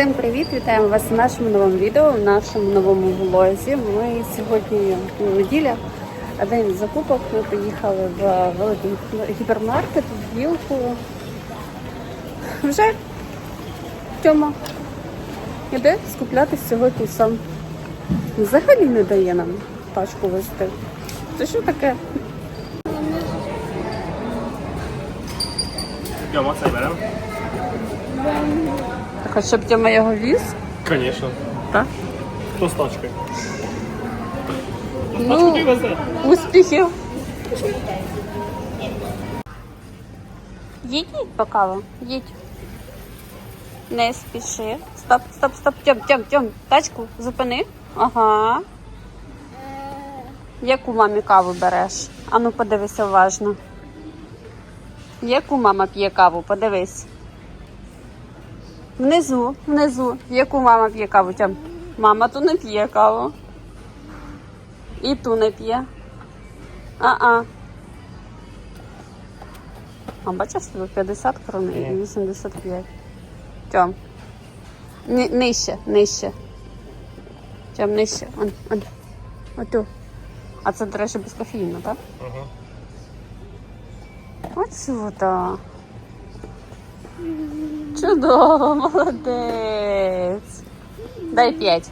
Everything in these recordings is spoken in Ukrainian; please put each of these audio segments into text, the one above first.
Всім привіт! Вітаємо вас в нашому новому відео, в нашому новому влозі. Ми сьогодні неділя, день закупок. Ми поїхали в великий гіпермаркет в Вілку. Вже Тьома іде скуплятись сьогодні сам. Взагалі не дає нам тачку вести. Це що таке? Тьома, це беремо? Так, щоб Тьома його віз? Звісно. Так. Хто з тачкою? Ну, ти везе? Успіхів! Їдіть по каву, їдь. Не спіши. Стоп, стоп, стоп, Тьом, Тьом, Тьом, тачку зупини. Ага. Яку мамі каву береш? Ану, подивися уважно. Яку мама п'є каву? Подивись. Внизу, внизу. Яку мама п'є каву, Тьом? Мама тут не п'є каву. І ту не п'є. А-а. А бачиш, тобі 50 крон і 85. Тьом. Ни, нижче, нижче. Тьом, нижче. Он, он. Оту. А це, до речі, без кофеїну, так? Ага. Отсюда. Чудово, молодець. Дай п'ять.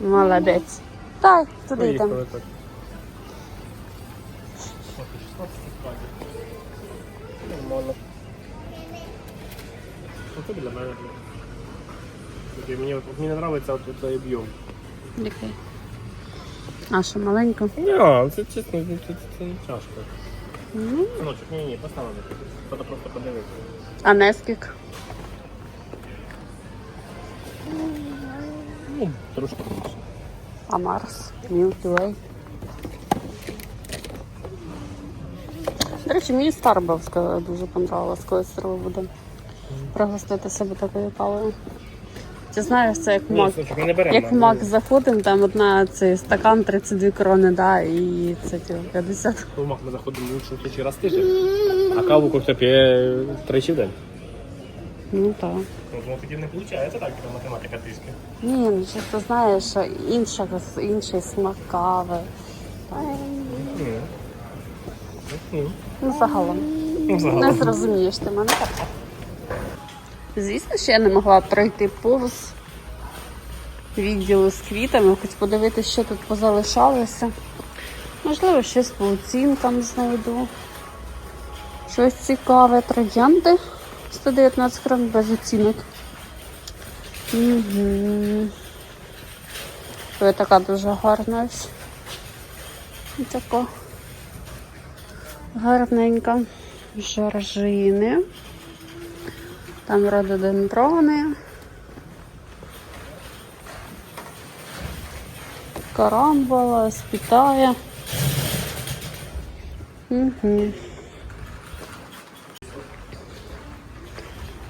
Молодець. Дай, туди там. Так. Нормально. Оце для мене. Мені, от, мені не подобається от цей об'єм. Який? А що маленько? Ні, це чесно, це, це, це не тяжко. Синочок, ні, ні, поставили. Треба просто подивитися. А нескільки? Ну, трошки більше. А Марс, Milky Way. До речі, мені Старбавська дуже понравилась, коли треба буде пригостити себе такою кавою. Ти знаєш, це як в Мак. синочок, ми не беремо. Як в Мак заходимо, там одна цей стакан 32 крони, да, і це типу, 50. Ну, мак, ми заходимо лучше тільки раз в тиждень, а каву кофе п'є тричі в день. Ну так. Ну, тому тоді не виходить так, така математика трішки. Ні, ну чисто знаєш, що інша, інший смак кави. Ні. Ну, Ну, загалом. ну, Не зрозумієш ти мене. Звісно, що я не могла пройти повз відділу з квітами, хоч подивитися, що тут позалишалося. Можливо, щось по оцінкам знайду. Щось цікаве. Троянди 119 грам без оцінок. Угу. Ось така дуже гарна. Така гарненька. Жоржини. Там рододендрони. Карамбола, спітає. Угу.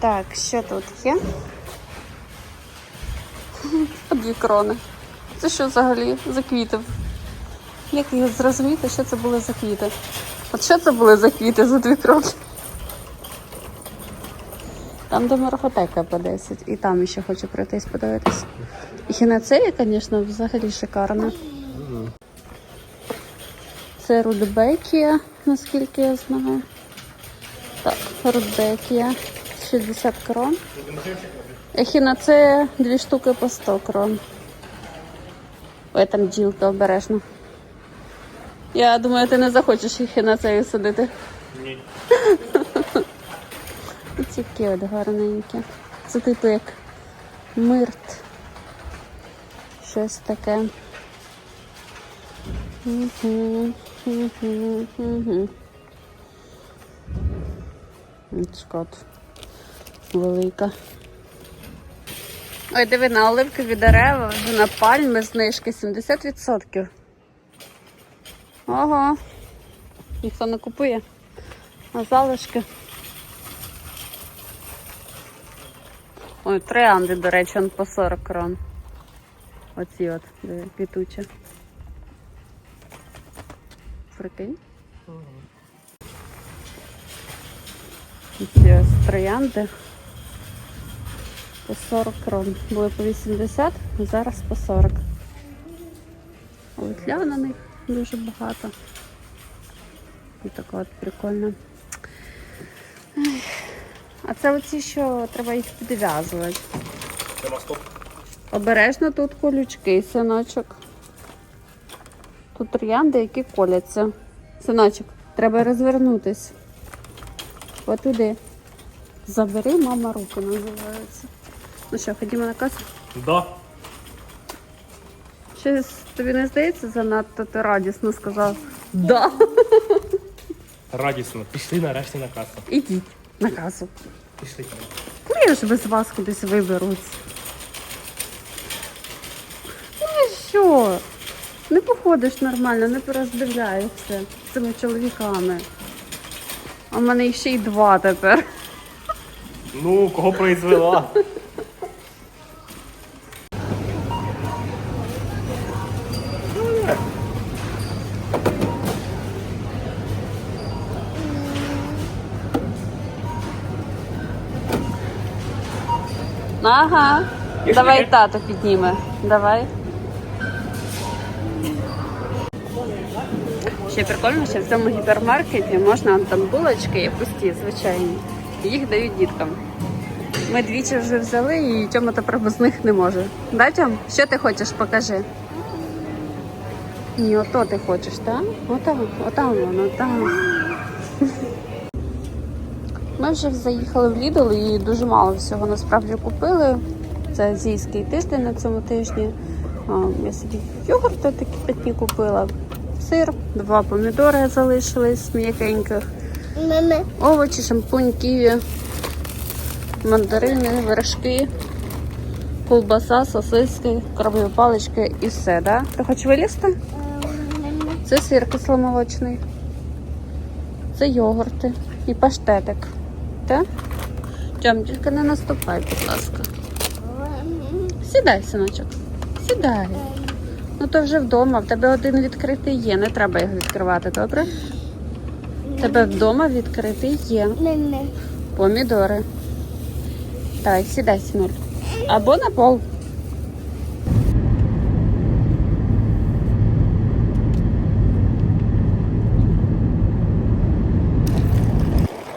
Так, що тут є? По дві крони. Це що взагалі за квіти? Як їх зрозуміти, що це були за квіти? От що це були за квіти за дві крони? Там до морфотека по 10. І там ще хочу пройтись подивитись. І хінацея, звісно, взагалі шикарна. Це рудбекія, наскільки я знаю. Так, рудбекія. 60 крон. Ехінацея дві штуки по 100 крон. Ой, там ділка обережно. Я думаю, ти не захочеш ехінацею садити. Ні. Ось такі от гарненькі. Це типу як мирт. Щось таке. Угу. Шкод. Велика. Ой, диви, на оливкові дерева, на пальми знижки 70%. Ого. Ніхто не купує. А залишки. Ой, троянди, до речі, он по 40 крон. Оці от, диви, квітучі. Прикинь. Ці ось троянди. По 40 крон. Були по 80, зараз по 40. Литля на них дуже багато. І така от прикольна. А це оці, що треба їх підв'язувати. Обережно тут колючки, синочок. Тут троянди, які коляться. Синочок, треба розвернутись. Отуди. Забери, мама руки називається. Ну що, ходімо на касу? Да. Щось тобі не здається занадто ти радісно сказав? Да. Радісно. Пішли нарешті на касу. Ідіть на касу. Пішли. Коли ж без вас кудись виберуть? Ну і що? Не походиш нормально, не пороздивляєшся з цими чоловіками. А в мене ще й два тепер. Ну, кого произвела? Ага. Давай тато підніме. Давай. Ще прикольно, що в цьому гіпермаркеті можна там булочки пусті, звичайні. Їх дають діткам. Ми двічі вже взяли і Тьома тепер без них не може. Да, Тьом? Що ти хочеш, покажи. Ні, ото ти хочеш, так? Отам, отам воно, там. Ми вже заїхали в Lidl і дуже мало всього насправді купили. Це азійський тиждень на цьому тижні. Я собі йогурти такі питні купила, сир, два помідори залишились м'якеньких, овочі, шампунь, ківі, мандарини, вершки, ковбаса, сосиски, крабові палички і все, да? Ти хочеш вилізти? Це сир кисломолочний. Це йогурти і паштетик. Так? Тьом, тільки не наступай, будь ласка. Сідай, синочок. Сідай. Ну то вже вдома. В тебе один відкритий є, не треба його відкривати, добре? В тебе вдома відкритий є. Помідори. Давай, сідай, синуль. Або на пол.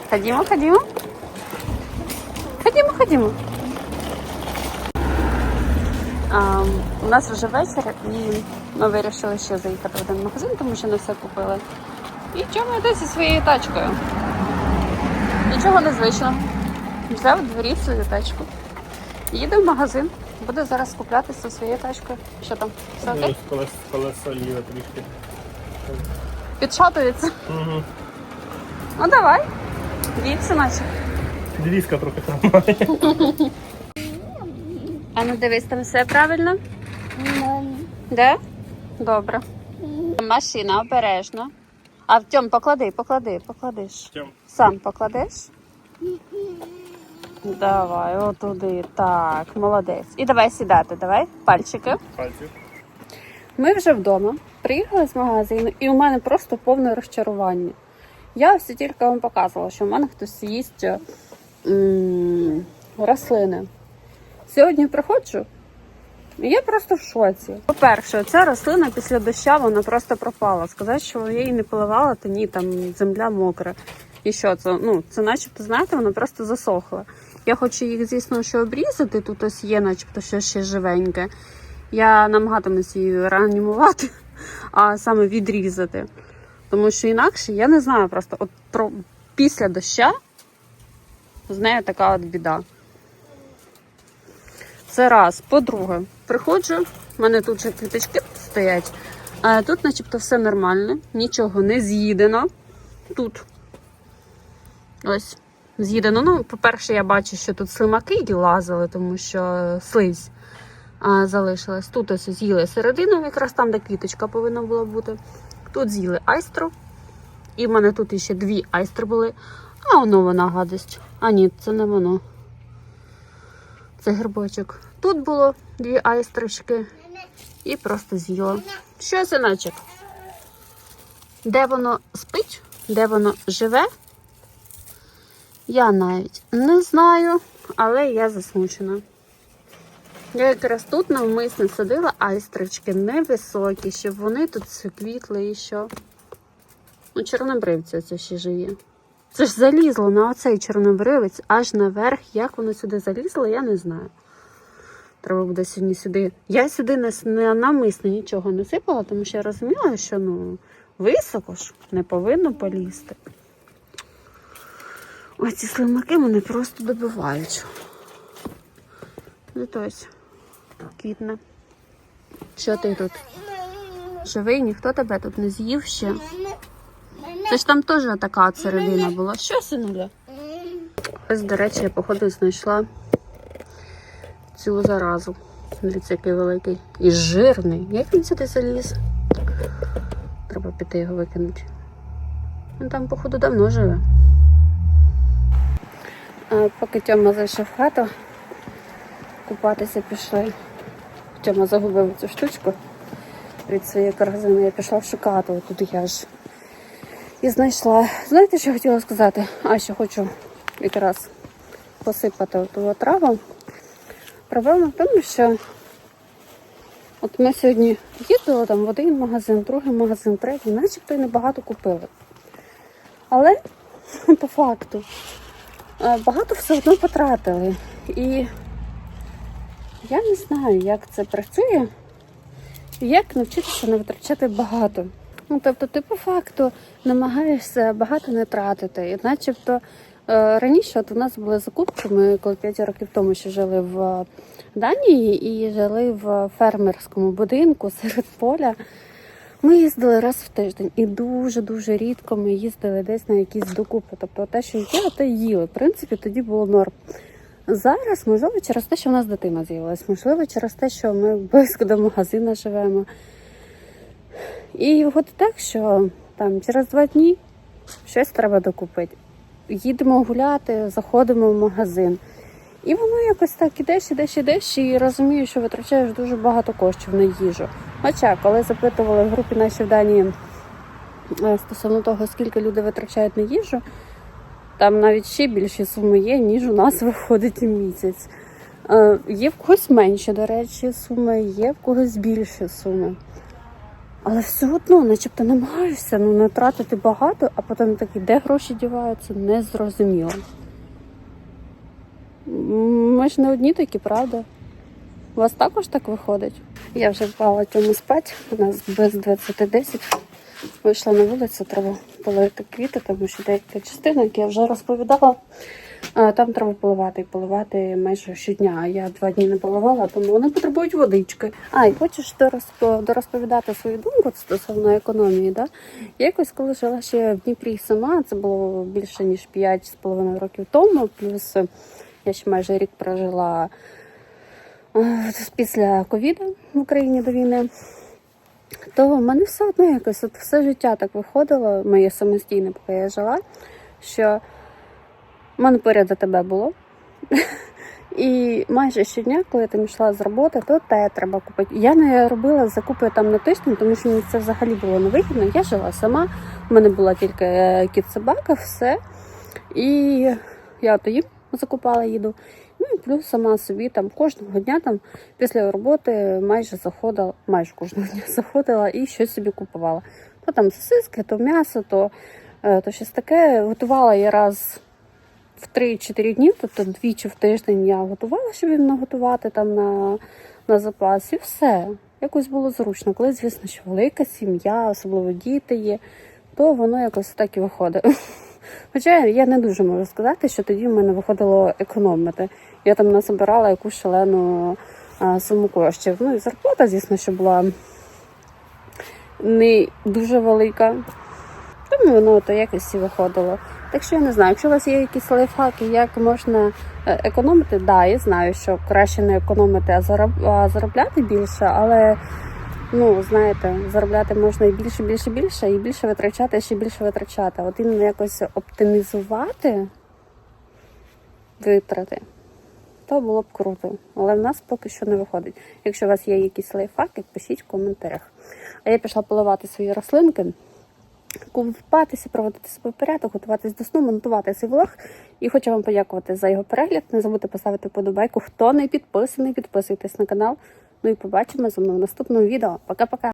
Ходімо, ходімо. Ходімо, ходімо. А, у нас вже вечір і ми вирішили ще заїхати в один магазин, тому що не все купили. І чому йде зі своєю тачкою? Нічого незвичного. Взяв у дворі свою тачку. Їде в магазин. Буде зараз куплятися зі своєю тачкою. Що там? Все окей? Колес, колесо ліве трішки. Підшатується. Угу. Ну давай. Дивіться, наче. Двіска трохи тримає. А ну дивись, там все правильно? Де? Добре. Машина обережно. А Тьом, поклади, поклади, покладиш. Тьом. Сам покладеш? Давай, отуди. Так, молодець. І давай сідати, давай. Пальчики. Пальці. Ми вже вдома, приїхали з магазину, і у мене просто повне розчарування. Я ось тільки вам показувала, що в мене хтось їсть рослини. Сьогодні приходжу, і я просто в шоці. По-перше, ця рослина після доща вона просто пропала. Сказати, що я її не поливала, то ні, там земля мокра. І що це? Ну, це начебто, знаєте, вона просто засохла. Я хочу їх, звісно, що обрізати. Тут ось є, начебто, що ще живеньке. Я намагатимусь її реанімувати, а саме відрізати. Тому що інакше я не знаю просто от про після доща з нею така от біда. Це раз. По-друге, приходжу, в мене тут же квіточки стоять, а тут, начебто, все нормально, нічого не з'їдено. Тут ось з'їдено. Ну, по-перше, я бачу, що тут слимаки лазили, тому що слизь а, залишилась. Тут ось з'їли середину, якраз там, де квіточка повинна була бути. Тут з'їли айстру. І в мене тут ще дві айстри були. А воно вона гадость. А ні, це не воно. Це грибочок. Тут було дві айстрочки. І просто з'їла. Що, синочок? Де воно спить? Де воно живе? Я навіть не знаю, але я засмучена. Я якраз тут навмисно садила айстрички невисокі, щоб вони тут квітли і що. Ну, чорнобривці це ще живі. Це ж залізло на оцей чорнобривець аж наверх. Як воно сюди залізло, я не знаю. Треба буде сьогодні сюди. Я сюди не, не намисно нічого не сипала, тому що я розуміла, що ну, високо ж не повинно полізти. Ось ці слимаки мене просто добивають. Ось квітне. Що ти тут? Живий, ніхто тебе тут не з'їв ще. Це ж там теж така середина була. Що, синуля? Ось, до речі, я походу знайшла цю заразу. Смотрите, який великий. І жирний. Як він сюди заліз? Треба піти його викинути. Він там, походу, давно живе. А, поки Тьома зайшов в хату, купатися пішли. Тьома загубив цю штучку від своєї корзини. Я пішла шукати, тут я ж і знайшла. Знаєте, що хотіла сказати? А ще хочу якраз посипати ту траву. Проблема в тому, що от ми сьогодні їздили там в один магазин, другий магазин, третій, начебто й небагато купили. Але по факту е, багато все одно потратили. І я не знаю, як це працює, і як навчитися не витрачати багато. Ну, тобто, ти по факту намагаєшся багато не тратити. І начебто е, раніше от у нас були закупки, ми коли 5 років тому ще жили в Данії і жили в фермерському будинку серед поля. Ми їздили раз в тиждень і дуже-дуже рідко ми їздили десь на якісь докупи. Тобто те, що є, те їли. В принципі, тоді було норм. Зараз, можливо, через те, що в нас дитина з'явилась, можливо, через те, що ми близько до магазину живемо. І виходить так, що там через два дні щось треба докупити. Їдемо гуляти, заходимо в магазин. І воно якось так ідеш, ідеш, ідеш, і розумієш, що витрачаєш дуже багато коштів на їжу. Хоча, коли запитували в групі нашій в Данії е, стосовно того, скільки люди витрачають на їжу, там навіть ще більші суми є, ніж у нас виходить місяць. Е, Є в когось менші, до речі, суми, є в когось більші суми. Але все одно, начебто, намагаюся ну, не тратити багато, а потім такий, де гроші діваються, не зрозуміло. Ми ж не одні такі, правда? У вас також так виходить? Я вже впала цьому спать, у нас без 20.10. Вийшла на вулицю, треба полити квіти, тому що деяка частина, як я вже розповідала, там треба поливати і поливати майже щодня. Я два дні не поливала, тому вони потребують водички. А, і хочеш дорозпо- дорозповідати свою думку стосовно економії. Да? Я якось коли жила ще в Дніпрі сама, це було більше ніж 5,5 років тому, плюс е, я ще майже рік прожила е, після ковіду в Україні до війни. То в мене все одно якось от все життя так виходило, моє самостійне, поки я жила, що в мене поряд тебе було. І майже щодня, коли я там йшла з роботи, то те треба купити. Я не робила закупи там на тиждень, тому що мені це взагалі було невигідно. Я жила сама, в мене була тільки е, кіт собака, все. І я то їм закупала їду. Ну і плюс сама собі там кожного дня там після роботи майже заходила, майже кожного дня заходила і щось собі купувала. То там сосиски, то м'ясо, то, е, то щось таке. Готувала я раз в 3-4 дні, тобто двічі в тиждень я готувала, щоб їм наготувати там на, на запас, і все. Якось було зручно. Коли, звісно, що велика сім'я, особливо діти є, то воно якось так і виходить. Хоча я не дуже можу сказати, що тоді в мене виходило економити. Я там насобирала якусь шалену суму коштів. Ну і зарплата, звісно, що була не дуже велика. Тому воно то якось і виходило. Так що я не знаю, якщо у вас є якісь лайфхаки, як можна е, економити, да, я знаю, що краще не економити, а а заробляти більше, але ну, знаєте, заробляти можна і більше, більше, більше, і більше витрачати, і ще більше витрачати. От іменно якось оптимізувати витрати, то було б круто. Але в нас поки що не виходить. Якщо у вас є якісь лайфхаки, пишіть в коментарях. А я пішла поливати свої рослинки. Купатися, проводити себе порядок, готуватись до сну, монтувати цей влог. І хочу вам подякувати за його перегляд. Не забудьте поставити подобайку. Хто не підписаний, підписуйтесь на канал. Ну і побачимо з вами в наступному відео. Пока-пока!